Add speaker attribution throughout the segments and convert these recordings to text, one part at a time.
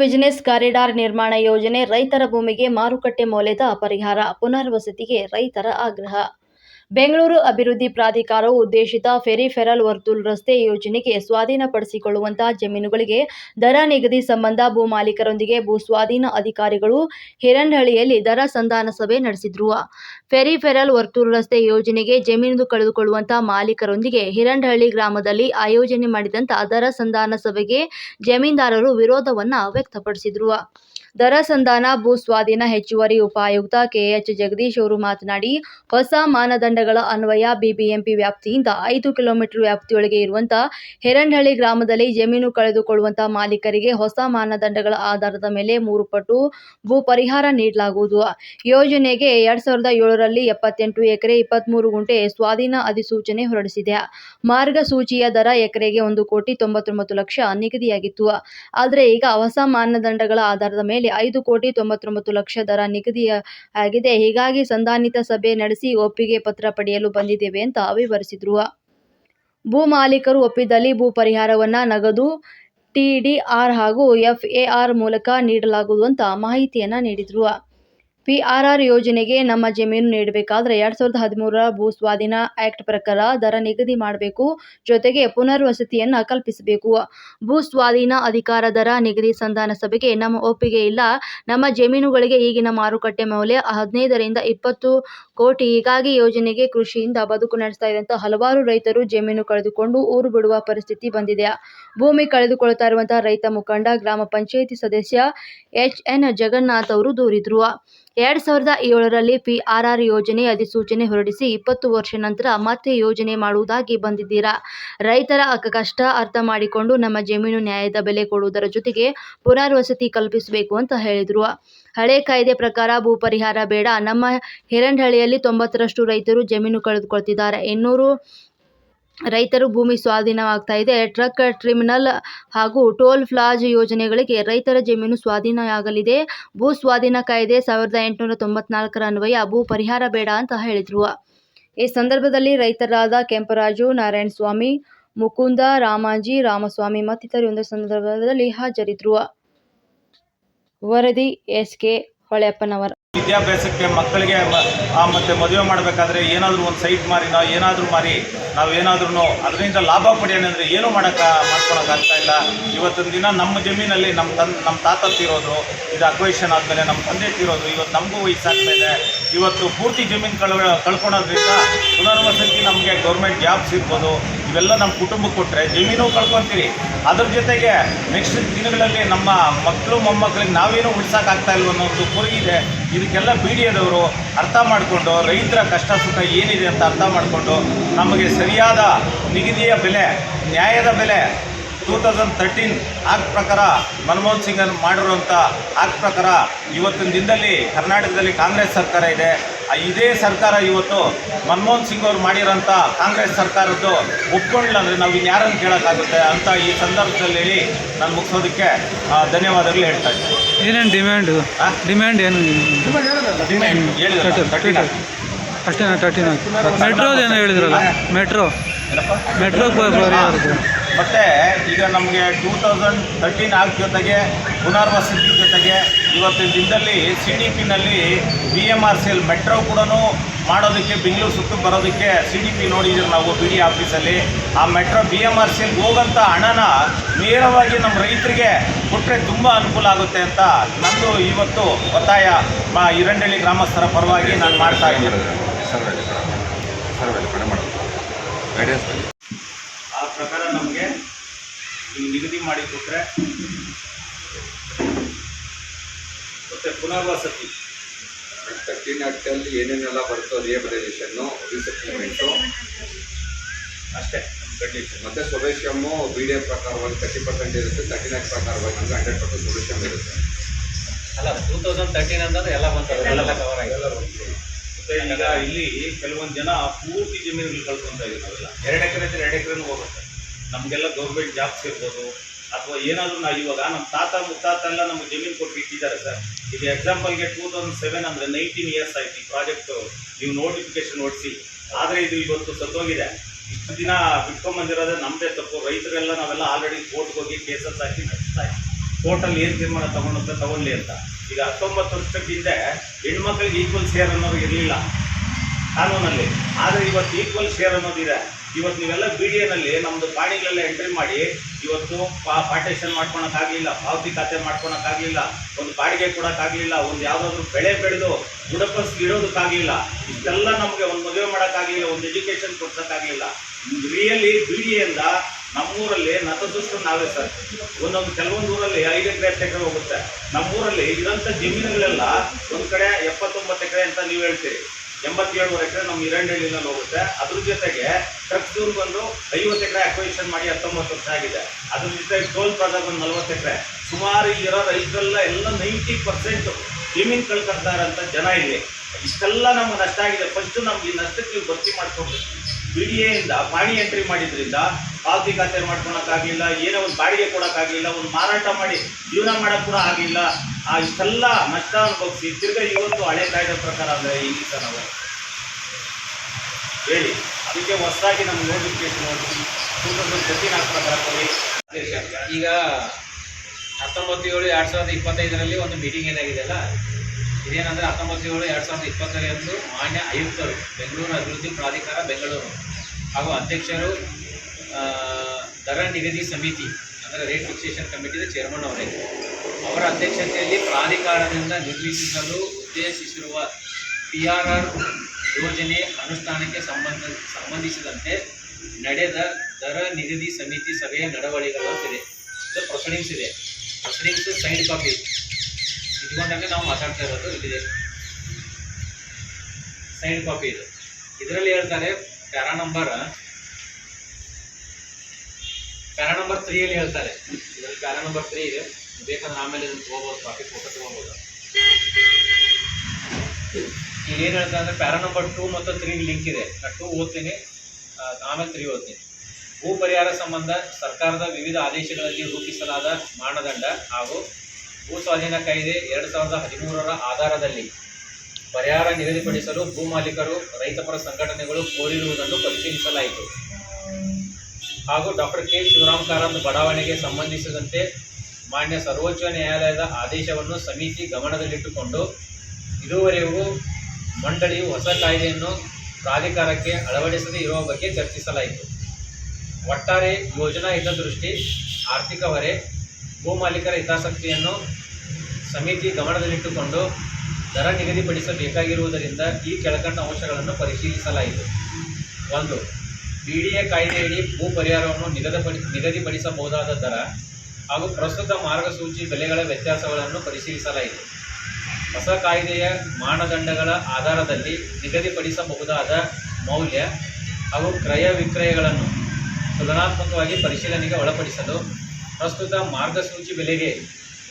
Speaker 1: Business corridor ನಿರ್ಮಾಣ ಯೋಜನೆ ರೈತರ ಭೂಮಿಗೆ ಮಾರುಕಟ್ಟೆ ಮೌಲ್ಯದ ಪರಿಹಾರ ಪುನರ್ವಸತಿಗೆ ರೈತರ ಆಗ್ರಹ. ಬೆಂಗಳೂರು ಅಭಿವೃದ್ಧಿ ಪ್ರಾಧಿಕಾರವು ಉದ್ದೇಶಿತ ಫೆರಿಫೆರಲ್ ವರ್ತುಲ್ ರಸ್ತೆ ಯೋಜನೆಗೆ ಸ್ವಾಧೀನಪಡಿಸಿಕೊಳ್ಳುವಂತಹ ಜಮೀನುಗಳಿಗೆ ದರ ನಿಗದಿ ಸಂಬಂಧ ಭೂ ಮಾಲೀಕರೊಂದಿಗೆ ಭೂ ಸ್ವಾಧೀನ ಅಧಿಕಾರಿಗಳು ಹಿರಣ್ಹಳ್ಳಿಯಲ್ಲಿ ದರ ಸಂಧಾನ ಸಭೆ ನಡೆಸಿದ್ರು. ಫೆರಿಫೆರಲ್ ವರ್ತುಲ್ ರಸ್ತೆ ಯೋಜನೆಗೆ ಜಮೀನು ಕಳೆದುಕೊಳ್ಳುವಂತಹ ಮಾಲೀಕರೊಂದಿಗೆ ಹಿರಂಡಹಳ್ಳಿ ಗ್ರಾಮದಲ್ಲಿ ಆಯೋಜನೆ ಮಾಡಿದಂತಹ ದರ ಸಂಧಾನ ಸಭೆಗೆ ಜಮೀನ್ದಾರರು ವಿರೋಧವನ್ನ ವ್ಯಕ್ತಪಡಿಸಿದ್ರು. ದರ ಸಂಧಾನ, ಭೂ ಸ್ವಾಧೀನ ಹೆಚ್ಚುವರಿ ಉಪಾಯುಕ್ತ ಕೆಎಚ್ ಜಗದೀಶ್ ಅವರು ಮಾತನಾಡಿ, ಹೊಸ ಮಾನದಂಡಗಳ ಅನ್ವಯ ಬಿಬಿಎಂಪಿ ವ್ಯಾಪ್ತಿಯಿಂದ ಐದು ಕಿಲೋಮೀಟರ್ ವ್ಯಾಪ್ತಿಯೊಳಗೆ ಇರುವಂತಹ ಹೆರಂಡಹಳ್ಳಿ ಗ್ರಾಮದಲ್ಲಿ ಜಮೀನು ಕಳೆದುಕೊಳ್ಳುವಂತಹ ಮಾಲೀಕರಿಗೆ ಹೊಸ ಮಾನದಂಡಗಳ ಆಧಾರದ ಮೇಲೆ ಮೂರು ಪಟ್ಟು ಭೂ ಪರಿಹಾರ ನೀಡಲಾಗುವುದು. ಯೋಜನೆಗೆ ಎರಡ್ ಸಾವಿರದ ಏಳರಲ್ಲಿ ಎಪ್ಪತ್ತೆಂಟು ಎಕರೆ ಇಪ್ಪತ್ಮೂರು ಗುಂಟೆ ಸ್ವಾಧೀನ ಅಧಿಸೂಚನೆ ಹೊರಡಿಸಿದೆ. ಮಾರ್ಗಸೂಚಿಯ ದರ ಎಕರೆಗೆ ಒಂದು ಕೋಟಿ ತೊಂಬತ್ತೊಂಬತ್ತು ಲಕ್ಷ ನಿಗದಿಯಾಗಿತ್ತು. ಆದರೆ ಈಗ ಹೊಸ ಮಾನದಂಡಗಳ ಆಧಾರದ ಮೇಲೆ ಐದು ಕೋಟಿ ತೊಂಬತ್ತೊಂಬತ್ತು ಲಕ್ಷ ದರ ನಿಗದಿಯಾಗಿದೆ. ಹೀಗಾಗಿ ಸಂಧಾನಿತ ಸಭೆ ನಡೆಸಿ ಒಪ್ಪಿಗೆ ಪತ್ರ ಪಡೆಯಲು ಬಂದಿದ್ದೇವೆ ಅಂತ ವಿವರಿಸಿದ್ರು. ಭೂ ಮಾಲೀಕರು ಒಪ್ಪಿದಲ್ಲಿ ಭೂ ಪರಿಹಾರವನ್ನ ನಗದು ಟಿಡಿಆರ್ ಹಾಗೂ ಎಫ್ಎಆರ್ ಮೂಲಕ ನೀಡಲಾಗುವುದು ಅಂತ ಮಾಹಿತಿಯನ್ನ ನೀಡಿದ್ರು. ಪಿಆರ್ಆರ್ ಯೋಜನೆಗೆ ನಮ್ಮ ಜಮೀನು ನೀಡಬೇಕಾದ್ರೆ ಎರಡ್ ಸಾವಿರದ ಹದಿಮೂರರ ಭೂ ಸ್ವಾಧೀನ ಆಕ್ಟ್ ಪ್ರಕಾರ ದರ ನಿಗದಿ ಮಾಡಬೇಕು, ಜೊತೆಗೆ ಪುನರ್ವಸತಿಯನ್ನ ಕಲ್ಪಿಸಬೇಕು. ಭೂ ಸ್ವಾಧೀನ ಅಧಿಕಾರ ದರ ನಿಗದಿ ಸಂಧಾನ ಸಭೆಗೆ ನಮ್ಮ ಒಪ್ಪಿಗೆ ಇಲ್ಲ. ನಮ್ಮ ಜಮೀನುಗಳಿಗೆ ಈಗಿನ ಮಾರುಕಟ್ಟೆ ಮೌಲ್ಯ ಹದಿನೈದರಿಂದ ಇಪ್ಪತ್ತು ಕೋಟಿ. ಹೀಗಾಗಿ ಯೋಜನೆಗೆ ಕೃಷಿಯಿಂದ ಬದುಕು ನಡೆಸ್ತಾ ಇದ್ದಂತ ಹಲವಾರು ರೈತರು ಜಮೀನು ಕಳೆದುಕೊಂಡು ಊರು ಬಿಡುವ ಪರಿಸ್ಥಿತಿ ಬಂದಿದೆ. ಭೂಮಿ ಕಳೆದುಕೊಳ್ತಾ ಇರುವಂತಹ ರೈತ ಮುಖಂಡ, ಗ್ರಾಮ ಪಂಚಾಯಿತಿ ಸದಸ್ಯ ಎಚ್ ಎನ್ ಜಗನ್ನಾಥ್ ಅವರು ದೂರಿದ್ರು. ಎರಡ್ ಸಾವಿರದ ಏಳರಲ್ಲಿ ಪಿಆರ್ಆರ್ ಯೋಜನೆ ಅಧಿಸೂಚನೆ ಹೊರಡಿಸಿ ಇಪ್ಪತ್ತು ವರ್ಷ ನಂತರ ಮತ್ತೆ ಯೋಜನೆ ಮಾಡುವುದಾಗಿ ಬಂದಿದ್ದೀರಾ? ರೈತರ ಕಷ್ಟ ಅರ್ಥ ಮಾಡಿಕೊಂಡು ನಮ್ಮ ಜಮೀನು ನ್ಯಾಯದ ಬೆಲೆ ಕೊಡುವುದರ ಜೊತೆಗೆ ಪುನರ್ವಸತಿ ಕಲ್ಪಿಸಬೇಕು ಅಂತ ಹೇಳಿದ್ರು. ಹಳೆ ಕಾಯ್ದೆ ಪ್ರಕಾರ ಭೂ ಪರಿಹಾರ ಬೇಡ. ನಮ್ಮ ಹಿರಂಡಹಳ್ಳಿಯಲ್ಲಿ ತೊಂಬತ್ತರಷ್ಟು ರೈತರು ಜಮೀನು ಕಳೆದುಕೊಳ್ತಿದ್ದಾರೆ. ಇನ್ನೂರು ರೈತರು ಭೂಮಿ ಸ್ವಾಧೀನವಾಗ್ತಾ ಇದೆ. ಟ್ರಕ್ ಟ್ರಿಮಿನಲ್ ಹಾಗೂ ಟೋಲ್ ಫ್ಲಾಜ್ ಯೋಜನೆಗಳಿಗೆ ರೈತರ ಜಮೀನು ಸ್ವಾಧೀನವಾಗಲಿದೆ. ಭೂ ಸ್ವಾಧೀನ ಕಾಯ್ದೆ ಸಾವಿರದ ಎಂಟುನೂರ ತೊಂಬತ್ನಾಲ್ಕರ ಅನ್ವಯ, ಭೂ ಪರಿಹಾರ ಬೇಡ ಅಂತ ಹೇಳಿದ್ರು. ಈ ಸಂದರ್ಭದಲ್ಲಿ ರೈತರಾದ ಕೆಂಪರಾಜು ನಾರಾಯಣಸ್ವಾಮಿ ಮುಕುಂದ ರಾಮಾಜಿ, ರಾಮಸ್ವಾಮಿ ಮತ್ತಿತರ ಒಂದು ಸಂದರ್ಭದಲ್ಲಿ ಹಾಜರಿದ್ದರು ವರದಿ ಎಸ್ ಕೆ ಹೊಳೆಯಪ್ಪನವರ
Speaker 2: ವಿದ್ಯಾಭ್ಯಾಸಕ್ಕೆ ಮಕ್ಕಳಿಗೆ ಮತ್ತೆ ಮದುವೆ ಮಾಡಬೇಕಾದ್ರೆ ಏನಾದರೂ ಒಂದು ಸೈಟ್ ಮಾರಿನೋ ಏನಾದರೂ ಮಾರಿ, ನಾವು ಏನಾದ್ರೂ ಅದರಿಂದ ಲಾಭ ಪಡೆಯೋಣ ಅಂದರೆ ಏನೂ ಮಾಡೋಕ್ಕೆ ಮಾಡ್ಕೊಳಕ್ಕಾಗ್ತಾ ಇಲ್ಲ. ಇವತ್ತಿನ ದಿನ ನಮ್ಮ ಜಮೀನಲ್ಲಿ ನಮ್ಮ ತನ್, ನಮ್ಮ ತಾತ ತೀರೋದ್ರು, ಇದು ಅಕ್ವೇಷನ್ ಆದಮೇಲೆ ನಮ್ಮ ತಂದೆ ತೀರೋದ್ರು, ಇವತ್ತು ನಮಗೂ ವಯಸ್ಸಾಗ್ತಾ ಇದೆ. ಇವತ್ತು ಪೂರ್ತಿ ಜಮೀನು ಕಳ್, ಕಳ್ಕೊಳೋದ್ರಿಂದ ಪುನರ್ವಸತಿ ನಮಗೆ ಗೌರ್ಮೆಂಟ್ ಜಾಬ್ಸ್ ಸಿಗ್ಬೋದು ಇವೆಲ್ಲ ನಮ್ಮ ಕುಟುಂಬಕ್ಕೆ ಕೊಟ್ಟರೆ ಜಮೀನು ಕಳ್ಕೊತೀರಿ. ಅದ್ರ ಜೊತೆಗೆ ನೆಕ್ಸ್ಟ್ ದಿನಗಳಲ್ಲಿ ನಮ್ಮ ಮಕ್ಕಳು ಮೊಮ್ಮಕ್ಕಳಿಗೆ ನಾವೇನು ಉಳ್ಸೋಕ್ಕಾಗ್ತಾ ಇಲ್ವೋ ಒಂದು ಕೊರಗಿದೆ. ಇದಕ್ಕೆಲ್ಲ ಬಿ ಡಿ ಎಡವರು ಅರ್ಥ ಮಾಡಿಕೊಂಡು ರೈತರ ಕಷ್ಟ ಸುಖ ಏನಿದೆ ಅಂತ ಅರ್ಥ ಮಾಡಿಕೊಂಡು ನಮಗೆ ಸರಿಯಾದ ನಿಗದಿಯ ಬೆಲೆ, ನ್ಯಾಯದ ಬೆಲೆ ಟೂ ತೌಸಂಡ್ ತರ್ಟೀನ್ ಆಕ್ಟ್ ಪ್ರಕಾರ ಮನಮೋಹನ್ ಸಿಂಗ್ ಮಾಡಿರುವಂಥ ಆಕ್ಟ್ ಪ್ರಕಾರ ಇವತ್ತಿನ ದಿನದಲ್ಲಿ ಕರ್ನಾಟಕದಲ್ಲಿ ಕಾಂಗ್ರೆಸ್ ಸರ್ಕಾರ ಇದೆ. ಇದೇ ಸರ್ಕಾರ ಇವತ್ತು ಮನಮೋಹನ್ ಸಿಂಗ್ ಅವರು ಮಾಡಿರೋಂಥ ಕಾಂಗ್ರೆಸ್ ಸರ್ಕಾರದ್ದು ಒಪ್ಕೊಂಡಿಲ್ಲ ಅಂದರೆ ನಾವು ಇನ್ಯಾರನ್ನು ಕೇಳೋಕ್ಕಾಗುತ್ತೆ ಅಂತ ಈ ಸಂದರ್ಭದಲ್ಲಿ ಹೇಳಿ ನಾನು ಮುಗಿಸೋದಕ್ಕೆ ಧನ್ಯವಾದಗಳು ಹೇಳ್ತಾ ಇದ್ದೀನಿ.
Speaker 3: ಏನೇನು ಡಿಮ್ಯಾಂಡು? ಡಿಮ್ಯಾಂಡ್ ಏನು
Speaker 2: ಹೇಳಿದ್ರೆ ತರ್ಟೀನ್
Speaker 3: ಅಷ್ಟೇನಾ ತರ್ಟಿನ ಮೆಟ್ರೋದು ಏನೋ ಹೇಳಿದ್ರಲ್ಲ? ಮೆಟ್ರೋ ಮೆಟ್ರೋ
Speaker 2: ಮತ್ತು ಈಗ ನಮಗೆ ಟೂ ತೌಸಂಡ್ ತರ್ಟೀನ್ ಆಗ ಜೊತೆಗೆ ಪುನರ್ವಸತಿ ಜೊತೆಗೆ ಇವತ್ತಿನ ದಿನದಲ್ಲಿ C D ಪಿನಲ್ಲಿ B M R C L metro ಕೂಡ ಮಾಡೋದಕ್ಕೆ ಬೆಂಗಳೂರು ಸುತ್ತ ಬರೋದಕ್ಕೆ ಸಿ ಡಿ ಪಿ ನೋಡಿದ್ದೀವಿ ನಾವು ಬಿ ಡಿ ಆಫೀಸಲ್ಲಿ ಆ metro B M R C L ಹೋಗೋಂಥ ಹಣನ ನೇರವಾಗಿ ನಮ್ಮ ರೈತರಿಗೆ ಕೊಟ್ಟರೆ ತುಂಬ ಅನುಕೂಲ ಆಗುತ್ತೆ ಅಂತ ನಂದು ಇವತ್ತು ಒತ್ತಾಯ ಹಿರಂಡಳ್ಳಿ ಗ್ರಾಮಸ್ಥರ ಪರವಾಗಿ ನಾನು ಮಾಡ್ತಾ ಇದ್ದೀನಿ
Speaker 4: ಸರ್ವೆಲ್ಲಿ ಸರ್ವೆಲ್ಲಿ ಕಡಿಮೆ ಮಾಡೋದು ಗೈಡೆನ್ಸ್
Speaker 2: ಆ ಪ್ರಕಾರ ನಮಗೆ ನೀವು ನಿಗದಿ ಮಾಡಿ ಕೊಟ್ಟರೆ ಮತ್ತೆ ಪುನರ್ವಸತಿ.
Speaker 4: ತರ್ಟೀನ್ ಆಕ್ಟಲ್ಲಿ ಏನೇನೆಲ್ಲ ಬರ್ತೋ ರಿಹಬಿಲಿಟೇಷನ್ನು ರಿಸೆಟ್ಲ್ಮೆಂಟು
Speaker 2: ಅಷ್ಟೇ ಕಂಡೀಷನ್
Speaker 4: ಮತ್ತು ಸ್ವದೇಶಮು ಬಿ ಡಿ ಎಫ್ ಪ್ರಕಾರವಾಗಿ ತರ್ಟಿ ಪರ್ಸೆಂಟ್ ಇರುತ್ತೆ ತರ್ಟಿ ಆಕ್ಟ್ ಪ್ರಕಾರವಾಗಿ ನಮಗೆ ಹಂಡ್ರೆಡ್ ಪರ್ಸೆಂಟ್ ಸೊಲ್ಯೂಷನ್ ಇರುತ್ತೆ.
Speaker 5: ಅಲ್ಲ ಟೂ ತೌಸಂಡ್ ತರ್ಟೀನ್ ಅಂತಂದ್ರೆ ಎಲ್ಲ ಬಂತಾರೆ ಎಲ್ಲ ಕವರ್ ಆಗಿ
Speaker 2: ಎಲ್ಲ ಈಗ ಇಲ್ಲಿ ಕೆಲವೊಂದು ಜನ ಪೂರ್ತಿ ಜಮೀನುಗಳು ಕಳ್ಕೊಂತ ಇದ್ದೀವಿ ನಾವೆಲ್ಲ ಎರಡು ಎಕರೆ ಇದ್ರೆ ಎರಡು ಎಕರೆನೂ ಹೋಗುತ್ತೆ. ನಮಗೆಲ್ಲ ಗೌರ್ಮೆಂಟ್ ಜಾಬ್ಸ್ ಇರ್ಬೋದು. ಅಥವಾ ಏನಾದರೂ ನಾವು ಇವಾಗ ನಮ್ಮ ತಾತ ಮುತ್ತಾತ ಎಲ್ಲ ನಮ್ಗೆ ಜಮೀನು ಕೊಟ್ಟು ಇಟ್ಟಿದ್ದಾರೆ ಸರ್ ಈಗ ಎಕ್ಸಾಂಪಲ್ಗೆ ಟೂ ತೌಸಂಡ್ ಸೆವೆನ್ ಅಂದರೆ ನೈನ್ಟೀನ್ ಇಯರ್ಸ್ ಆಯ್ತು ಈ ಪ್ರಾಜೆಕ್ಟು ನೀವು ನೋಟಿಫಿಕೇಶನ್ ಹೊಡಿಸಿ ಆದರೆ ಇದು ಇವತ್ತು ಸತ್ತೋಗಿದೆ. ಇಷ್ಟು ದಿನ ಬಿಟ್ಕೊಂಬಂದಿರೋದೇ ನಮ್ಮದೇ ತಪ್ಪು. ರೈತರೆಲ್ಲ ನಾವೆಲ್ಲ ಆಲ್ರೆಡಿ ಕೋರ್ಟ್ಗೆ ಹೋಗಿ ಕೇಸಸ್ ಹಾಕಿ ನಡೆಸ್ತಾ ಇದ್ದೀವಿ ಕೋರ್ಟಲ್ಲಿ ಏನು ತೀರ್ಮಾನ ತಗೊಂಡಂತ ತಗೊಳ್ಳಿ ಅಂತ. ಈಗ ಹತ್ತೊಂಬತ್ತು ವರ್ಷಕ್ಕೆ ಹಿಂದೆ ಹೆಣ್ಮಕ್ಳಿಗೆ ಈಕ್ವಲ್ ಶೇರ್ ಅನ್ನೋದು ಇರಲಿಲ್ಲ. ಕಾನೂನಲ್ಲಿ. ಆದರೆ ಇವತ್ತು ಈಕ್ವಲ್ ಶೇರ್ ಅನ್ನೋದಿದೆ. ಇವತ್ತು ನೀವೆಲ್ಲ ಬಿ ಡಿ ಎನಲ್ಲಿ ನಮ್ಮದು ಪಾಣಿಗಳೆಲ್ಲ ಎಂಟ್ರಿ ಮಾಡಿ, ಇವತ್ತು ಪಾ ಪಾರ್ಟೇಷನ್ ಮಾಡ್ಕೊಳಕ್ಕಾಗಲಿಲ್ಲ, ಪಾವತಿ ಖಾತೆ ಮಾಡ್ಕೊಳಕ್ಕಾಗಲಿಲ್ಲ, ಒಂದು ಬಾಡಿಗೆ ಕೊಡೋಕ್ಕಾಗಲಿಲ್ಲ, ಒಂದು ಯಾವುದಾದ್ರೂ ಬೆಳೆ ಬೆಳೆದು ಬುಡಪಸ್ ಇಡೋದಕ್ಕಾಗಲಿಲ್ಲ ಇಷ್ಟೆಲ್ಲ ನಮಗೆ ಒಂದು ಮದುವೆ ಮಾಡೋಕ್ಕಾಗಲಿಲ್ಲ, ಒಂದು ಎಜುಕೇಷನ್ ಕೊಡ್ಸೋಕ್ಕಾಗಲಿಲ್ಲ. ರಿಯಲಿ ಬಿ ಡಿ ನಮ್ಮ ನಮ್ಮೂರಲ್ಲಿ ನತದೃಷ್ಟು ನಾವೇ ಸರ್. ಒಂದೊಂದು ಕೆಲವೊಂದು ಊರಲ್ಲಿ ಐದು ಎಕರೆ ಎಕರೆ ಹೋಗುತ್ತೆ. ನಮ್ಮೂರಲ್ಲಿ ಇರೋಂಥ ಜಮೀನುಗಳೆಲ್ಲ ಒಂದು ಕಡೆ ಎಪ್ಪತ್ತೊಂಬತ್ತು ಎಕರೆ ಅಂತ ನೀವು ಹೇಳ್ತೀರಿ. ಎಂಬತ್ತೇಳುವರೆ ಎಕರೆ ನಮ್ಮ ಹಿರಂಡಳ್ಳಿನಲ್ಲಿ ಹೋಗುತ್ತೆ. ಅದ್ರ ಜೊತೆಗೆ ಟ್ರಕ್ದೂರ್ ಬಂದು ಐವತ್ತು ಎಕರೆ ಅಕ್ವೈಷನ್ ಮಾಡಿ ಹತ್ತೊಂಬತ್ತು ವರ್ಷ ಆಗಿದೆ. ಅದ್ರ ಜೊತೆಗೆ ಟೋಲ್ ಪ್ಲಾಜಾ ಬಂದು ನಲ್ವತ್ತು ಎಕರೆ. ಸುಮಾರು ಇಲ್ಲಿರೋ ರೈತರೆಲ್ಲ ಎಲ್ಲ ನೈಂಟಿ ಪರ್ಸೆಂಟ್ ಜಮೀನು ಕಳ್ಕೊಳ್ತಾ ಅಂತ ಜನ ಇಲ್ಲಿ. ಇಷ್ಟೆಲ್ಲ ನಮ್ಗೆ ನಷ್ಟ ಆಗಿದೆ. ಫಸ್ಟ್ ನಮ್ಗೆ ಈ ನಷ್ಟಕ್ಕೆ ನೀವು ಭರ್ತಿ ಮಾಡ್ಕೊಂಡು ಬಿ ಡಿ ಎಯಿಂದ ಪಾಣಿ ಎಂಟ್ರಿ ಮಾಡಿದ್ರಿಂದ ಪಾವತಿ ಖಾತೆ ಮಾಡ್ಕೊಳಕ್ಕಾಗಲಿಲ್ಲ, ಏನೋ ಒಂದು ಬಾಡಿಗೆ ಕೊಡೋಕ್ಕಾಗಲಿಲ್ಲ, ಒಂದು ಮಾರಾಟ ಮಾಡಿ ಜೀವನ ಮಾಡೋಕ್ಕೆ ಕೂಡ ಆಗಿಲ್ಲ. ಆ ಇಷ್ಟೆಲ್ಲ ನಷ್ಟ ಅನುಭವಿಸಿ ತಿರ್ಗ ಇವತ್ತು ಹಳೆ ಕಾಯ್ದೆ ಪ್ರಕಾರ ಅಂದರೆ ಇಲ್ಲಿ ಸರ್ ನಾವು ಹೇಳಿ. ಅದಕ್ಕೆ ಹೊಸದಾಗಿ ನಮ್ಮ ನೋಟಿಫಿಕೇಶನ್ ನೋಡಿ. ಜೊತೆ ಪ್ರಕಾರ
Speaker 5: ಈಗ ಹತ್ತೊಂಬತ್ತು ಏಳು ಎರಡು ಸಾವಿರದ ಇಪ್ಪತ್ತೈದರಲ್ಲಿ ಒಂದು ಮೀಟಿಂಗ್ ಏನಾಗಿದೆ ಅಲ್ಲ? ಇದೇನಂದ್ರೆ ಹತ್ತೊಂಬತ್ತು ಏಳು ಎರಡು ಸಾವಿರದ ಇಪ್ಪತ್ತರಂದು ಮಾನ್ಯ ಆಯುಕ್ತರು, ಬೆಂಗಳೂರು ಅಭಿವೃದ್ಧಿ ಪ್ರಾಧಿಕಾರ ಬೆಂಗಳೂರು. ಹಾಗೂ ಅಧ್ಯಕ್ಷರು ದರ ನಿಗದಿ ಸಮಿತಿ, ಅಂದರೆ ರೇಟ್ ಫಿಕ್ಸೇಷನ್ ಕಮಿಟಿದ ಚೇರ್ಮನ್ ಅವರೇ. ಅವರ ಅಧ್ಯಕ್ಷತೆಯಲ್ಲಿ ಪ್ರಾಧಿಕಾರದಿಂದ ನಿರ್ಮಿಸಲು ಉದ್ದೇಶಿಸಿರುವ ಪಿ ಆರ್ ಆರ್ ಯೋಜನೆ ಅನುಷ್ಠಾನಕ್ಕೆ ಸಂಬಂಧ, ಸಂಬಂಧಿಸಿದಂತೆ ನಡೆದ ದರ ನಿಗದಿ ಸಮಿತಿ ಸಭೆಯ ನಡವಳಿಕೆಗಳು ಇದೆ ಇದು. ಪ್ರೊಸೀಡಿಂಗ್ಸ್ ಇದೆ ಪ್ರೊಸೀಡಿಂಗ್ಸ್ ಸೈಡ್ ಕಾಪಿ ಇಟ್ಕೊಂಡಾಗ ನಾವು ಮಾತಾಡ್ತಾ ಇರೋದು ಇಲ್ಲಿದೆ. ಸೈಡ್ ಕಾಪಿ ಇದು. ಇದರಲ್ಲಿ ಹೇಳ್ತಾರೆ, ಪ್ಯಾರಾ ನಂಬರ್ ಪ್ಯಾರಾ ನಂಬರ್ ತ್ರೀಯಲ್ಲಿ ಹೇಳ್ತಾರೆ. ಇದರಲ್ಲಿ ಪ್ಯಾರಾ ನಂಬರ್ ತ್ರೀ ಇದೆ. ಬೇಕಂದ್ರೆ ಆಮೇಲೆ ಇದನ್ನು ತೊಗೋಬೋದು ಕಾಪಿ ಫೋಟೋ ತೊಗೋಬೋದು. ಇಲ್ಲಿ ಏನು ಹೇಳ್ತಾರೆ ಅಂದ್ರೆ ಪ್ಯಾರಾ ನಂಬರ್ ಟೂ ಮತ್ತು ತ್ರೀ ಲಿಂಕ್ ಇದೆ. ಟೂ ಓದ್ತೀನಿ ಆಮೇಲೆ ತ್ರೀ ಓದ್ತೀನಿ. ಭೂ ಪರಿಹಾರ ಸಂಬಂಧ ಸರ್ಕಾರದ ವಿವಿಧ ಆದೇಶಗಳಲ್ಲಿ ರೂಪಿಸಲಾದ ಮಾನದಂಡ ಹಾಗೂ ಭೂ ಸ್ವಾಧೀನ ಕಾಯ್ದೆ ಎರಡು ಸಾವಿರದ ಹದಿಮೂರರ ಆಧಾರದಲ್ಲಿ ಪರಿಹಾರ ನಿಗದಿಪಡಿಸಲು ಭೂ ಮಾಲೀಕರು ರೈತಪರ ಸಂಘಟನೆಗಳು ಕೋರಿರುವುದನ್ನು ಪರಿಶೀಲಿಸಲಾಯಿತು. ಹಾಗೂ ಡಾಕ್ಟರ್ ಕೆ ಶಿವರಾಮ್ ಕಾರಂತ್ ಬಡಾವಣೆಗೆ ಸಂಬಂಧಿಸಿದಂತೆ ಮಾನ್ಯ ಸರ್ವೋಚ್ಚ ನ್ಯಾಯಾಲಯದ ಆದೇಶವನ್ನು ಸಮಿತಿ ಗಮನದಲ್ಲಿಟ್ಟುಕೊಂಡು ಇದುವರೆಗೂ ಮಂಡಳಿಯು ಹೊಸ ಕಾಯ್ದೆಯನ್ನು ಪ್ರಾಧಿಕಾರಕ್ಕೆ ಅಳವಡಿಸದೇ ಇರುವ ಬಗ್ಗೆ ಚರ್ಚಿಸಲಾಯಿತು. ಒಟ್ಟಾರೆ ಯೋಜನಾ ಹಿತದೃಷ್ಟಿ, ಆರ್ಥಿಕ ಹೊರೆ, ಭೂ ಮಾಲೀಕರ ಹಿತಾಸಕ್ತಿಯನ್ನು ಸಮಿತಿ ಗಮನದಲ್ಲಿಟ್ಟುಕೊಂಡು ದರ ನಿಗದಿಪಡಿಸಬೇಕಾಗಿರುವುದರಿಂದ ಈ ಕೆಳಕಂಡ ಅಂಶಗಳನ್ನು ಪರಿಶೀಲಿಸಲಾಯಿತು. ಒಂದು ಬಿ ಡಿ ಎ ಕಾಯ್ದೆಯಡಿ ಭೂ ಪರಿಹಾರವನ್ನು ನಿಗದಿಪಡಿ ನಿಗದಿಪಡಿಸಬಹುದಾದ ದರ ಹಾಗೂ ಪ್ರಸ್ತುತ ಮಾರ್ಗಸೂಚಿ ಬೆಲೆಗಳ ವ್ಯತ್ಯಾಸಗಳನ್ನು ಪರಿಶೀಲಿಸಲಾಯಿತು. ಹೊಸ ಕಾಯ್ದೆಯ ಮಾನದಂಡಗಳ ಆಧಾರದಲ್ಲಿ ನಿಗದಿಪಡಿಸಬಹುದಾದ ಮೌಲ್ಯ ಹಾಗೂ ಕ್ರಯ ವಿಕ್ರಯಗಳನ್ನು ತುಲನಾತ್ಮಕವಾಗಿ ಪರಿಶೀಲನೆಗೆ ಒಳಪಡಿಸಲು ಪ್ರಸ್ತುತ ಮಾರ್ಗಸೂಚಿ ಬೆಲೆಗೆ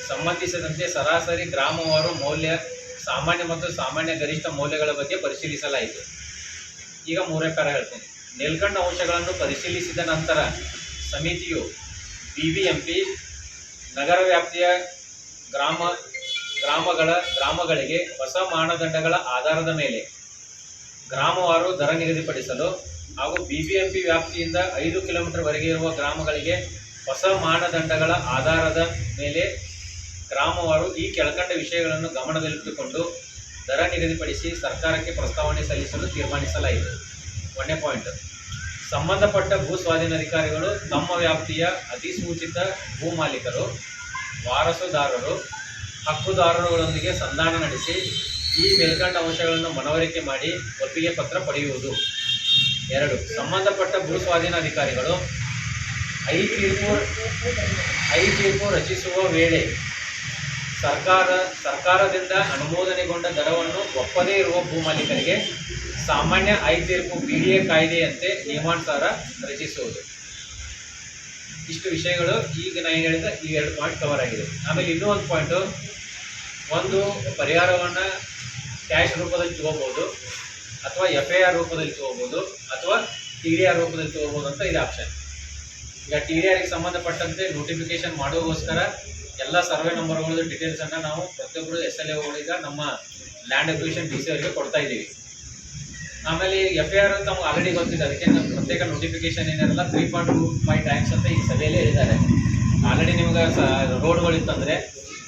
Speaker 5: ಸಂಬಂಧಿಸಿದಂತೆ ಸರಾಸರಿ ಗ್ರಾಮವಾರು ಮೌಲ್ಯ ಸಾಮಾನ್ಯ ಮತ್ತು ಸಾಮಾನ್ಯ ಗರಿಷ್ಠ ಮೌಲ್ಯಗಳ ಬಗ್ಗೆ ಪರಿಶೀಲಿಸಲಾಯಿತು. ಈಗ ಮೂರೇ ಪ್ಯಾರ ಹೇಳ್ತೀನಿ ಮೇಲ್ಕಂಡ ಅಂಶಗಳನ್ನು ಪರಿಶೀಲಿಸಿದ ನಂತರ ಸಮಿತಿಯು ಬಿಬಿಎಂಪಿ ನಗರ ವ್ಯಾಪ್ತಿಯ ಗ್ರಾಮ, ಗ್ರಾಮಗಳ, ಗ್ರಾಮಗಳಿಗೆ ಹೊಸ ಮಾನದಂಡಗಳ ಆಧಾರದ ಮೇಲೆ ಗ್ರಾಮವಾರು ದರ ನಿಗದಿಪಡಿಸಲು ಹಾಗೂ ಬಿಬಿಎಂಪಿ ವ್ಯಾಪ್ತಿಯಿಂದ ಐದು ಕಿಲೋಮೀಟರ್ವರೆಗೆ ಇರುವ ಗ್ರಾಮಗಳಿಗೆ ಹೊಸ ಮಾನದಂಡಗಳ ಆಧಾರದ ಮೇಲೆ ಗ್ರಾಮವಾರು ಈ ಕೆಳಕಂಡ ವಿಷಯಗಳನ್ನು ಗಮನದಲ್ಲಿಟ್ಟುಕೊಂಡು ದರ ನಿಗದಿಪಡಿಸಿ ಸರ್ಕಾರಕ್ಕೆ ಪ್ರಸ್ತಾವನೆ ಸಲ್ಲಿಸಲು ತೀರ್ಮಾನಿಸಲಾಯಿತು. ಒಂದನೇ ಪಾಯಿಂಟ್ ಸಂಬಂಧಪಟ್ಟ ಭೂ ಸ್ವಾಧೀನ ಅಧಿಕಾರಿಗಳು, ತಮ್ಮ ವ್ಯಾಪ್ತಿಯ ಅಧಿಸೂಚಿತ ಭೂ ಮಾಲೀಕರು, ವಾರಸುದಾರರು ಹಕ್ಕುದಾರರುಗಳೊಂದಿಗೆ ಸಂಧಾನ ನಡೆಸಿ ಈ ಮೇಲ್ಕಂಡ ಅಂಶಗಳನ್ನು ಮನವರಿಕೆ ಮಾಡಿ ಒಪ್ಪಿಗೆ ಪತ್ರ ಪಡೆಯುವುದು. ಎರಡು, ಸಂಬಂಧಪಟ್ಟ ಭೂ ಸ್ವಾಧೀನ ಅಧಿಕಾರಿಗಳು, ಐ ತೀರ್ಪು ಐ ತೀರ್ಪು ರಚಿಸುವ ವೇಳೆ ಸರ್ಕಾರ, ಸರ್ಕಾರದಿಂದ ಅನುಮೋದನೆಗೊಂಡ ದರವನ್ನು ಒಪ್ಪದೇ ಇರುವ ಭೂ ಮಾಲೀಕರಿಗೆ ಸಾಮಾನ್ಯ ಐ ತೀರ್ಪು ಬಿ ಡಿ ಎ ಕಾಯ್ದೆಯಂತೆ ನಿಯಮಾನುಸಾರ ರಚಿಸುವುದು. ಇಷ್ಟು ವಿಷಯಗಳು ಈಗ ನಾನು ಹೇಳಿದ ಈ ಎರಡು ಪಾಯಿಂಟ್ ಕವರ್ ಆಗಿದೆ. ಆಮೇಲೆ ಇನ್ನೂ ಒಂದು ಪಾಯಿಂಟು ಒಂದು ಪರಿಹಾರವನ್ನು ಕ್ಯಾಶ್ ರೂಪದಲ್ಲಿ ತಗೋಬೋದು, ಅಥವಾ ಎಫ್ ಐ ಆರ್ ರೂಪದಲ್ಲಿ ತಗೋಬೋದು, ಅಥವಾ ಟಿ ಡಿ ಆರ್ ರೂಪದಲ್ಲಿ ತಗೋಬೋದು ಅಂತ ಇದು ಆಪ್ಷನ್ ಈಗ ಟಿ ಡಿ ಆರ್ಗೆ ಸಂಬಂಧಪಟ್ಟಂತೆ ನೋಟಿಫಿಕೇಶನ್ ಮಾಡೋಗೋಸ್ಕರ ಎಲ್ಲ ಸರ್ವೆ ನಂಬರ್ಗಳ ಡೀಟೇಲ್ಸನ್ನು ನಾವು ಪ್ರತಿಯೊಬ್ಬರು ಎಸ್ ಎಲ್ ಎಗಳಿಗೆ ನಮ್ಮ ಲ್ಯಾಂಡ್ ಅಕ್ವಿಷನ್ ಡಿ ಸಿ ಅವರಿಗೆ ಕೊಡ್ತಾ ಇದ್ದೀವಿ. ಆಮೇಲೆ ಎಫ್ ಐ ಆರ್ ನಮ್ಗೆ ಆಲ್ರೆಡಿ ಗೊತ್ತಿದೆ. ಅದಕ್ಕೆ ನಮ್ಮ ಪ್ರತ್ಯೇಕ ನೋಟಿಫಿಕೇಶನ್ ಏನಿರಲ್ಲ three point two five times ಅಂತ ಈ ಸಭೆಯಲ್ಲೇ ಹೇಳಿದ್ದಾರೆ. ಆಲ್ರೆಡಿ ನಿಮ್ಗೆ ರೋಡ್ಗಳಿತ್ತಂದರೆ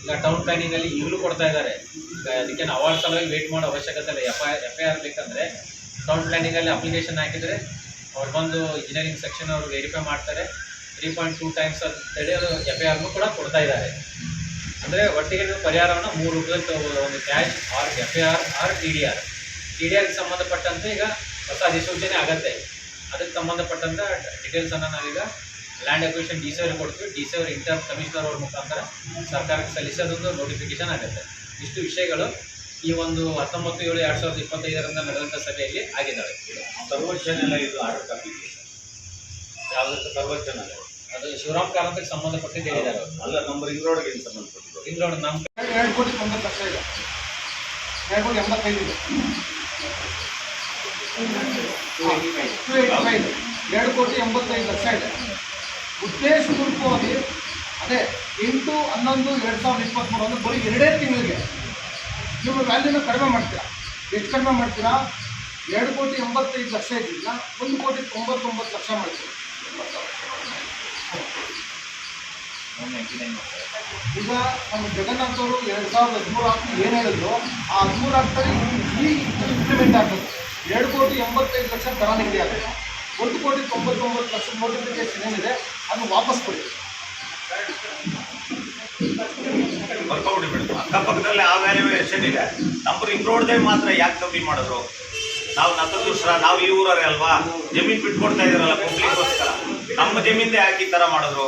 Speaker 5: ಈಗ ಟೌನ್ ಪ್ಲಾನಿಂಗಲ್ಲಿ ಈಗಲೂ ಕೊಡ್ತಾ ಇದ್ದಾರೆ. ಅದಕ್ಕೆ ನಾವು ಅವಾರ್ಡ್ ಸಲುವಾಗಿ ವೇಟ್ ಮಾಡೋ ಅವಶ್ಯಕತೆ ಇಲ್ಲ. F I F I R ಬೇಕಂದರೆ ಟೌನ್ ಪ್ಲಾನಿಂಗಲ್ಲಿ ಅಪ್ಲಿಕೇಶನ್ ಹಾಕಿದರೆ ಅವ್ರು ಬಂದು ಇಂಜಿನಿಯರಿಂಗ್ ಸೆಕ್ಷನ್ ಅವರು ವೆರಿಫೈ ಮಾಡ್ತಾರೆ. ತ್ರೀ ಪಾಯಿಂಟ್ ಟೂ ಟೈಮ್ಸ್ ಅಂತೇಳಿ ಅದು ಎಫ್ ಐ ಆರ್ನು ಕೂಡ ಕೊಡ್ತಾ ಇದ್ದಾರೆ. ಅಂದರೆ ಒಟ್ಟಿಗೆ ನೀವು ಪರಿಹಾರವನ್ನು ಮೂರು ರೂಪದಲ್ಲಿ ತಗೋಬೋದು. ಒಂದು cash or F I R R T D R T D ಆರ್ಗೆ ಸಂಬಂಧಪಟ್ಟಂತೆ ಈಗ ಹೊಸ ಅಧಿಸೂಚನೆ ಆಗತ್ತೆ. ಅದಕ್ಕೆ ಸಂಬಂಧಪಟ್ಟಂತೆ ಡೀಟೇಲ್ಸನ್ನು ನಾವೀಗ ಲ್ಯಾಂಡ್ ಅಕ್ವಿಷನ್ ಡಿ ಸಿ ಅವ್ರಿಗೆ ಕೊಡ್ತೀವಿ. ಡಿ ಸಿ ಅವ್ರ ಇಂಟರ್ ಕಮಿಷನರ್ ಅವ್ರ ಮುಖಾಂತರ ಸರ್ಕಾರಕ್ಕೆ ಸಲ್ಲಿಸೋದೊಂದು ನೋಟಿಫಿಕೇಶನ್ ಆಗುತ್ತೆ. ಇಷ್ಟು ವಿಷಯಗಳು ಈ ಒಂದು ಹತ್ತೊಂಬತ್ತು ಏಳು ಎರಡು ಸಾವಿರದ ಇಪ್ಪತ್ತೈದರಿಂದ ನಡೆದಂಥ ಸಭೆಯಲ್ಲಿ ಆಗಿದ್ದಾವೆ.
Speaker 2: ಸರ್ವೋಚ್ಚ ಇದು ಆರ್ಡರ್ ಕಾಪಿ ಯಾವುದಕ್ಕೆ ಸರ್ವೋಚ್ಚನ
Speaker 5: ಅದು ಶಿವರಾಮ್ ಕಾರಂತಕ್ಕೆ ಸಂಬಂಧಪಟ್ಟಿದ್ದು ಹೇಳಿದ್ದಾರೆ ನಂಬರ್
Speaker 2: ಅಲ್ಲ ನಮ್ಮ ರಿಂಗ್ ರೋಡ್ಗೆ ಏನು ಸಂಬಂಧಪಟ್ಟಿದ್ದು?
Speaker 5: ರೋಡ್ ನಮ್ಮ
Speaker 6: ಎರಡು ಕೋಟಿ ತೊಂಬತ್ತು ಲಕ್ಷ ಇದೆ. ಎರಡು ಕೋಟಿ ಎಂಬತ್ತೈದು ಇದೆ. ಟು ಫೈವ್ ಎರಡು ಕೋಟಿ ಎಂಬತ್ತೈದು ಲಕ್ಷ ಇದೆ. ಉದ್ದೇಶಪೂರ್ವಕವಾಗಿ ಅದೇ ಎಂಟು ಹನ್ನೊಂದು ಎರಡು ಸಾವಿರದ ಇಪ್ಪತ್ತ್ಮೂರು ಅಂದರೆ ಬರೀ ಎರಡೇ ತಿಂಗಳಿಗೆ ನೀವು ವ್ಯಾಲ್ಯೂನ ಕಡಿಮೆ ಮಾಡ್ತೀರಾ. ಎಷ್ಟು ಕಡಿಮೆ ಮಾಡ್ತೀರಾ? ಎರಡು ಕೋಟಿ ಎಂಬತ್ತೈದು ಲಕ್ಷ ಇದ್ದಿಲ್ಲ ಒಂದು ಕೋಟಿ ತೊಂಬತ್ತೊಂಬತ್ತು ಲಕ್ಷ ಮಾಡ್ತೀರಾ. ಈಗ ನಮ್ಮ ಜಗನ್ನಾಥ್ ಅವರು ಎರಡು ಸಾವಿರದ ಹದಿಮೂರು ಆಗ್ತಾ ಏನು ಹೇಳಿದ್ರು, ಆ ಹದಿಮೂರು ಆಗ್ತಾರೆ ಈ ಇಂಪ್ಲಿಮೆಂಟ್ ಆಗ್ತದೆ ಎರಡು ಕೋಟಿ ಎಂಬತ್ತೈದು ಲಕ್ಷ ದರ ನಿಗದಿ ಆಗುತ್ತೆ. ಒಂದು ಕೋಟಿ ತೊಂಬತ್ತೊಂಬತ್ತು ಲಕ್ಷ ನೋಟಿಫಿಕೇಶನ್ ಏನಿದೆ, ಅದನ್ನು ವಾಪಸ್ ಕೊಡಿ.
Speaker 2: ಬರ್ಕೊಬಿಡಿ ಮೇಡಮ್ ಅಕ್ಕಪಕ್ಕದಲ್ಲಿ ಆ ವ್ಯಾಲ್ಯೂಯೇಷನ್ ಇದೆ. ನಂಬರ್ ಇಂಪ್ರೂವ್ಡ್ದೇ ಮಾತ್ರ ಯಾಕೆ ಕಮ್ಮಿ ಮಾಡಿದ್ರು? ನಾವು ನತದೃಶ್ರ ನಾವು ಈ ಊರವರೇ ಅಲ್ವಾ? ಜಮೀನ್ ಬಿಟ್ಕೊಡ್ತಾ ಇದಾರಲ್ಲ ಪಬ್ಲಿಕ್ಗೋಸ್ಕರ ನಮ್ಮ ಜಮೀನ್ದೇ ಯಾಕೆ ಈ ತರ ಮಾಡಿದ್ರು.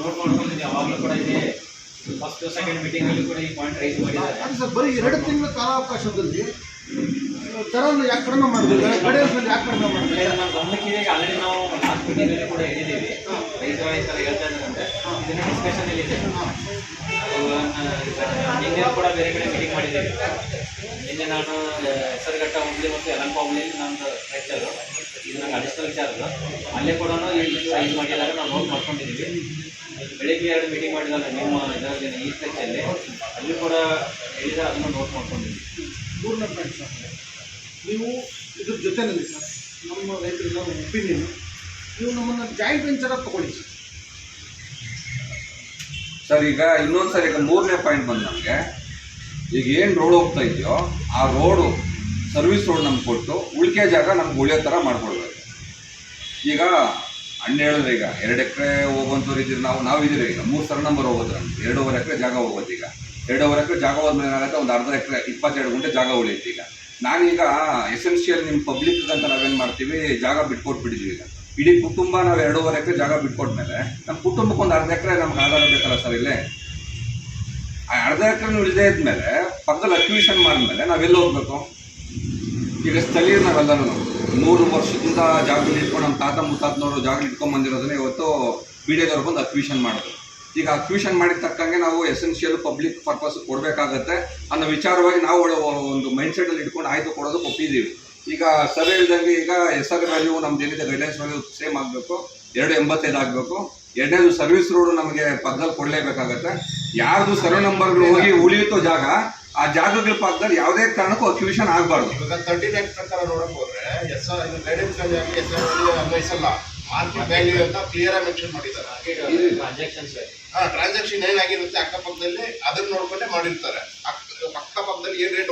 Speaker 5: ನೋಟ್ ಮಾಡ್ಕೊಂಡಿದ್ದೀನಿ ಯಾವಾಗಲೂ ಕೂಡ ಇದೆ. ಫಸ್ಟ್ ಸೆಕೆಂಡ್ ಮೀಟಿಂಗಲ್ಲಿ ಕೂಡ ಈ ಪಾಯಿಂಟ್ ರೈಸ್ ಮಾಡಿದ್ದಾರೆ.
Speaker 6: ಸರ್ ಬರೀ ಎರಡು ತಿಂಗಳ ಕಾಲಾವಕಾಶದಲ್ಲಿ ದರವನ್ನು ಯಾಕೆ ಕಡಿಮೆ ಮಾಡಿದ್ರೆ ಗಡಿಯಲ್ಲಿ ಯಾಕೆ ಕಡಿಮೆ ಮಾಡಿದ್ರೆ
Speaker 5: ಇಲ್ಲ, ನಮ್ಮ ಗಮನಕ್ಕೆ ಈಗ ಆಲ್ರೆಡಿ ನಾವು ಲಾಸ್ಟ್ ಕೂಡ ಹೇಳಿದ್ದೀವಿ. ರೈತರು ಈ ಥರ ಹೇಳ್ತಾ ಇದ್ದಾರೆ ಇದನ್ನ ಡಿಸ್ಕಷನ್ ಇದೆ. ನಿನ್ನೆ ಕೂಡ ಬೇರೆ ಕಡೆ ಮೀಟಿಂಗ್ ಮಾಡಿದ್ದೀವಿ. ನಿನ್ನೆ ನಾನು ಹೆಸರುಘಟ್ಟ ಹುಬ್ಳಿ ಮತ್ತು ಯಲಂಕ ಹುಬ್ಳಿ ನಮ್ದು ಲೆಕ್ಚರು ಇದು ನಂಗೆ ಅಡಿಷನಲ್ ವಿಚಾರ ಅಲ್ಲೇ ಕೂಡ ಸೈಜ್ ಮಾಡಿದಾಗ ನಾವು ನೋಟ್ ಮಾಡ್ಕೊಂಡಿದ್ದೀವಿ. ಬೆಳಿಗ್ಗೆ ಎರಡು ಮೀಟಿಂಗ್ ಮಾಡಿದಾಗ ನಿಮ್ಮ ಇದರಲ್ಲಿ, ಈ ಲೆಕ್ಚಲ್ಲಿ ಅಲ್ಲಿ ಕೂಡ ಹೇಳಿದ್ರೆ ಅದನ್ನು ನೋಟ್ ಮಾಡ್ಕೊಂಡಿದ್ದೀವಿ.
Speaker 6: ಫ್ರೆಂಡ್ಸ್ ನೀವು ಇದ್ರ ಜೊತೆನಲ್ಲಿ ಸರ್, ನಮ್ಮ ರೈತರಿಂದ ಒಪಿನಿಯನ್ ನೀವು ನಮ್ಮನ್ನು ಜಾಯಿಂಟ್ ವೆಂಚರಾಗಿ ತಗೊಳ್ಳಿ ಸರ್.
Speaker 4: ಸರ್, ಈಗ ಇನ್ನೊಂದು ಸರ್, ಈಗ ಮೂರನೇ ಪಾಯಿಂಟ್ ಬಂದು ನಮಗೆ. ಈಗ ಏನು ರೋಡ್ ಹೋಗ್ತಾ ಇದೆಯೋ, ಆ ರೋಡು ಸರ್ವಿಸ್ ರೋಡ್ ನಮ್ಗೆ ಕೊಟ್ಟು ಉಳಿಕೆ ಜಾಗ ನಮ್ಗೆ ಉಳಿಯೋ ಥರ ಮಾಡ್ಕೊಡ್ಬೇಕು. ಈಗ ಅಣ್ಣ ಹೇಳಿದ್ರೆ ಈಗ, ಎರಡು ಎಕರೆ ಹೋಗುವಂಥವ್ರು ಇದ್ದೀರಿ ನಾವು ನಾವು ಇದ್ದೀರಿ ಈಗ. ಮೂರು ಸರ್ ನಂಬರ್ ಹೋಗೋದು ನಮ್ಗೆ. ಎರಡೂವರೆ ಎಕರೆ ಜಾಗ ಹೋಗೋದು ಈಗ. ಎರಡೂವರೆ ಎಕರೆ ಜಾಗ ಹೋದ್ಮೇಲೆ ಏನಾಗುತ್ತೆ, ಒಂದು ಅರ್ಧ ಎಕರೆ, ಇಪ್ಪತ್ತೆರಡು ಗುಂಟೆ ಜಾಗ ಉಳಿಯುತ್ತೆ ಈಗ. ನಾನೀಗ ಎಸೆನ್ಷಿಯಲ್ ನಿಮ್ಮ ಪಬ್ಲಿಕ್ ಅಂತ ನಾವೇನು ಮಾಡ್ತೀವಿ, ಜಾಗ ಬಿಟ್ಕೊಟ್ಬಿಟ್ಟಿದ್ದೀವಿ ಈಗ. ಇಡೀ ಕುಟುಂಬ ನಾವು ಎರಡೂವರೆ ಎಕರೆ ಜಾಗ ಬಿಟ್ಕೊಟ್ಮೇಲೆ ನಮ್ಮ ಕುಟುಂಬಕ್ಕೆ ಒಂದು ಅರ್ಧ ಎಕರೆ ನಮ್ಗೆ ಆಧಾರ ಬೇಕಲ್ಲ ಸರ್ ಇಲ್ಲೇ? ಆ ಅರ್ಧ ಎಕರೆ ಉಳಿದೇ ಇದ್ಮೇಲೆ, ಪಕ್ಕದಲ್ಲಿ ಅಕ್ವಿಷನ್ ಮಾಡಿದ್ಮೇಲೆ ನಾವೆಲ್ಲ ಹೋಗ್ಬೇಕು? ಈಗ ಸ್ಥಳೀಯ ನಾವೆಲ್ಲರೂ ನೂರು ವರ್ಷದಿಂದ ಜಾಗದಲ್ಲಿ ಇಟ್ಕೊಂಡು ನಮ್ಮ ತಾತ ಮುತ್ತಾತನವರು ಜಾಗ ಇಟ್ಕೊಂಡ್ ಬಂದಿರೋದನ್ನ ಇವತ್ತು ಮೀಡಿಯಾದವ್ರು ಬಂದು ಅಕ್ವಿಷನ್ ಮಾಡೋದು ಈಗ ಅಕ್ವಿಷನ್ ಮಾಡಿದ ತಕ್ಕಂಗೆ ನಾವು ಎಸೆನ್ಷಿಯಲ್ ಪಬ್ಲಿಕ್ ಪರ್ಪಸ್ ಕೊಡಬೇಕಾಗತ್ತೆ ಅನ್ನೋ ವಿಚಾರವಾಗಿ ನಾವು ಒಂದು ಮೈಂಡ್ ಸೆಟಲ್ಲಿ ಇಟ್ಕೊಂಡು ಆಯ್ತು ಕೊಡೋದು ಒಪ್ಪಿದ್ದೀವಿ. ಈಗ ಸರ್ ಇಲ್ದಂಗೆ ಈಗ ಎಸ್ ಆರ್ ವ್ಯಾಲ್ಯೂ ನಮ್ದು ಏನಿದೆ ಗೈಡ್ಲೈನ್ಸ್ ವ್ಯಾಲ್ಯೂ ಸೇಮ್ ಆಗಬೇಕು. ಎರಡು ಎಂಬತ್ತೈದು ಆಗಬೇಕು. ಎರಡನೇದು ಸರ್ವಿಸ್ ರೋಡ್ ನಮಗೆ ಪಕ್ಕದಲ್ಲಿ ಕೊಡಲೇಬೇಕಾಗತ್ತೆ. ಯಾರ್ದು ಸರ್ವೆ ನಂಬರ್ಗಳು ಹೋಗಿ ಉಳಿಯುತ್ತೋ ಜಾಗ ಆ ಜಾಗಗಳ ಪಕ್ಕದಲ್ಲಿ ಯಾವುದೇ ಕಾರಣಕ್ಕೂ ಅಕ್ವಿಷನ್ ಆಗಬಾರ್ದು.
Speaker 7: ಇವಾಗ ತರ್ಟಿ ನೈನ್ ಪ್ರಕಾರ ನೋಡಕ್ ಹೋದ್ರೆ ಎಸ್ ಆರ್ ಗೈಡೆನ್ಸ್ ವ್ಯಾಲ್ಯೂ ಆಗಿ ಎಸ್ ಆರ್ ವ್ಯಾಲ್ಯೂ ಅನ್ವಯಿಸಲ್ಲ. ಮಾರ್ಕೆಟ್ ವ್ಯಾಲ್ಯೂ ಅಂತ ಕ್ಲಿಯರ್ ಆಗಿ ಮೆನ್ಷನ್ ಮಾಡಿದ್ದಾರೆ. ಟ್ರಾನ್ಸಾಕ್ಷನ್ ಏನಾಗಿರುತ್ತೆ ಅಕ್ಕಪಕ್ಕದಲ್ಲಿ ಅದನ್ನ ನೋಡ್ಕೊಂಡೆ ಮಾಡಿರ್ತಾರೆ. ಅಕ್ಕ ಅಕ್ಕಪಕ್ಕದಲ್ಲಿ ಏನ್ ರೇಟ್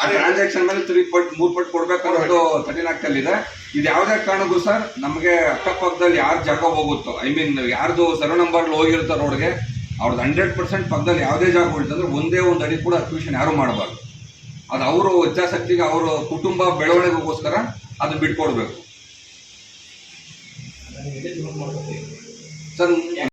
Speaker 4: ಆ ಟ್ರಾನ್ಸಾಕ್ಷನ್ ಮೇಲೆ ತ್ರೀ ಪಟ್ ಮೂರ್ ಪಟ್ ಕೊಡ್ಬೇಕನ್ನೋದು ಅಲ್ಲಿ ಇದೆ ಯಾವುದೇ ಕಾರಣಕ್ಕೂ ಸರ್ ನಮಗೆ ಅಕ್ಕಪಕ್ಕದಲ್ಲಿ ಯಾರು ಜಾಗ ಹೋಗುತ್ತೋ ಐ ಮೀನ್ ಯಾರ್ದು ಸರ್ವ ನಂಬರ್ ಹೋಗಿರುತ್ತೋ ರೋಡ್ಗೆ ಅವ್ರದ್ದು ಹಂಡ್ರೆಡ್ ಪರ್ಸೆಂಟ್ ಪಕ್ಕದಲ್ಲಿ ಯಾವುದೇ ಜಾಗ ಉಳಿತಂದ್ರೆ ಒಂದೇ ಒಂದು ಅಡಿ ಕೂಡ ಅಕ್ವಿಷನ್ ಯಾರು ಮಾಡಬಾರ್ದು. ಅದು ಅವರು ಇಚ್ಛಾಶಕ್ತಿಗೆ ಅವರ ಕುಟುಂಬ ಬೆಳವಣಿಗೆಗೋಸ್ಕರ ಅದನ್ನ ಬಿಟ್ಕೊಡ್ಬೇಕು. ಸರ್